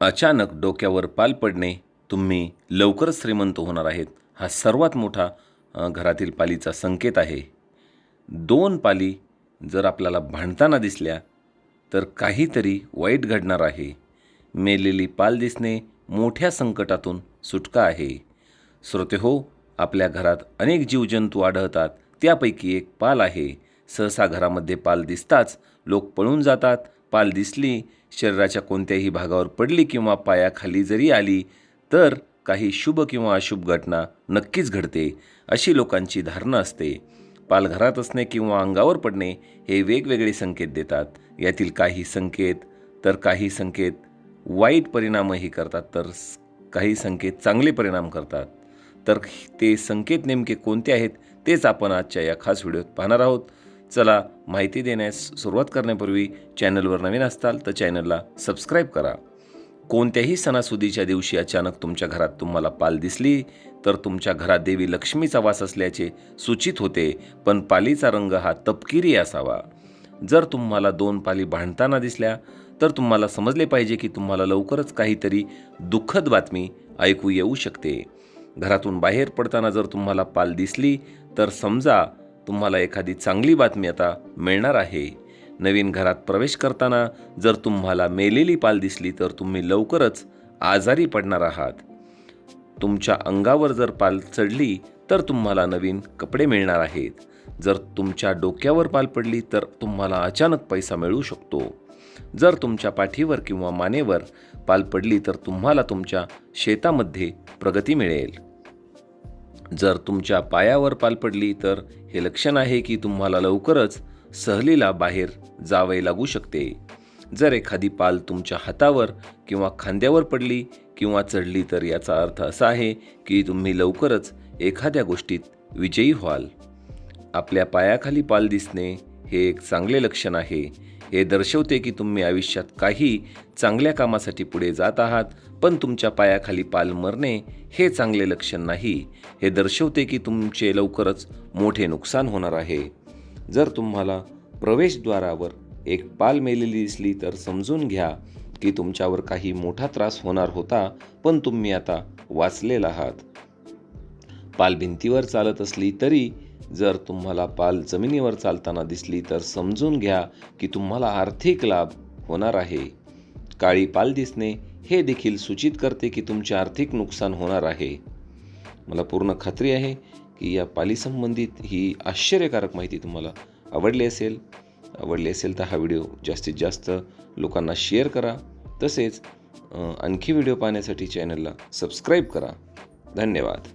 अचानक डोक्यावर पाल पडणे तुम्ही लवकरच श्रीमंत होणार आहेत. हा सर्वात मोठा घरातील पालीचा संकेत आहे. दोन पाली जर आपल्याला भांडताना दिसल्या तर काहीतरी वाईट घडणार आहे. मेलेली पाल दिसणे मोठ्या संकटातून सुटका आहे. श्रोते हो आपल्या घरात अनेक जीवजंतू आढळतात. त्यापैकी एक पाल आहे. सहसा घरामध्ये पाल दिसताच लोक पळून जातात पाल दिसली शरीराच्या कोणत्याही भागावर पडली किंवा पायाखाली जरी आली तर काही शुभ किंवा अशुभ घटना नक्कीच घडते अशी लोकांची धारणा असते. पाल घरात असणे किंवा अंगावर पडणे हे वेगवेगळे संकेत देतात. यातील काही संकेत तर काही संकेत वाईट परिणामही करतात तर काही संकेत चांगले परिणाम करतात. तर ते संकेत नेमके कोणते आहेत तेच आपण आजच्या या खास व्हिडिओत पाहणार आहोत. चला माहिती देण्यास सुरुवात करण्यापूर्वी चॅनलवर नवीन असताल तर चॅनलला सबस्क्राईब करा. कोणत्याही सणासुदीच्या दिवशी अचानक तुमच्या घरात तुम्हाला पाल दिसली तर तुमच्या घरात देवी लक्ष्मीचा वास असल्याचे सूचित होते पण पालीचा रंग हा तपकिरी असावा. जर तुम्हाला दोन पाली भांडताना दिसल्या तर तुम्हाला समजले पाहिजे की तुम्हाला लवकरच काहीतरी दुःखद बातमी ऐकू येऊ शकते. घरातून बाहेर पडताना जर तुम्हाला पाल दिसली तर समजा तुम्हाला एखादी चांगली बातमी आता मिळणार आहे. नवीन घरात प्रवेश करताना जर तुम्हाला मेलेली पाल दिसली तर तुम्ही लवकरच आजारी पडणार आहात. तुमच्या अंगावर जर पाल चढली तर तुम्हाला नवीन कपडे मिळणार आहेत. जर तुमच्या डोक्यावर पाल पडली तर तुम्हाला अचानक पैसा मिळू शकतो. जर तुमच्या पाठीवर किंवा मानेवर पाल पडली तर तुम्हाला तुमच्या शेतामध्ये प्रगती मिळेल. जर तुमच्या पायावर पाल पडली तर हे लक्षण आहे की तुम्हाला लवकरच सहलीला बाहेर जावे लागू शकते. जर एखादी पाल तुमच्या हातावर किंवा खांद्यावर पडली किंवा चढली तर याचा अर्थ असा आहे की तुम्ही लवकरच एखाद्या गोष्टीत विजयी व्हाल. आपल्या पायाखाली पाल दिसणे हे एक चांगले लक्षण आहे. हे दर्शवते की तुम्ही आयुष्यात काही चांगल्या कामासाठी पुढे जात आहात पण तुमच्या पायाखाली पाल मरणे हे चांगले लक्षण नाही. हे दर्शवते की तुमचे लवकरच मोठे नुकसान होणार आहे. जर तुम्हाला प्रवेशद्वारावर एक पाल मेलेली दिसली तर समजून घ्या की तुमच्यावर काही मोठा त्रास होणार होता पण तुम्ही आता वाचलेला आहात. पाल भिंतीवर चालत असली तरी जर तुम्हाला पाल जमिनीवर चालताना दिसली तर समजून घ्या की तुम्हाला आर्थिक लाभ होणार आहे. काळी पाल दिसणे हे देखील सूचित करते की तुमचे आर्थिक नुकसान होणार आहे. मला पूर्ण खात्री आहे की या पालीसंबंधित ही आश्चर्यकारक माहिती तुम्हाला आवडली असेल. आवडली असेल तर हा व्हिडिओ जास्तीत जास्त लोकांना शेअर करा. तसेच आणखी व्हिडिओ पाहण्यासाठी चॅनलला सबस्क्राईब करा. धन्यवाद.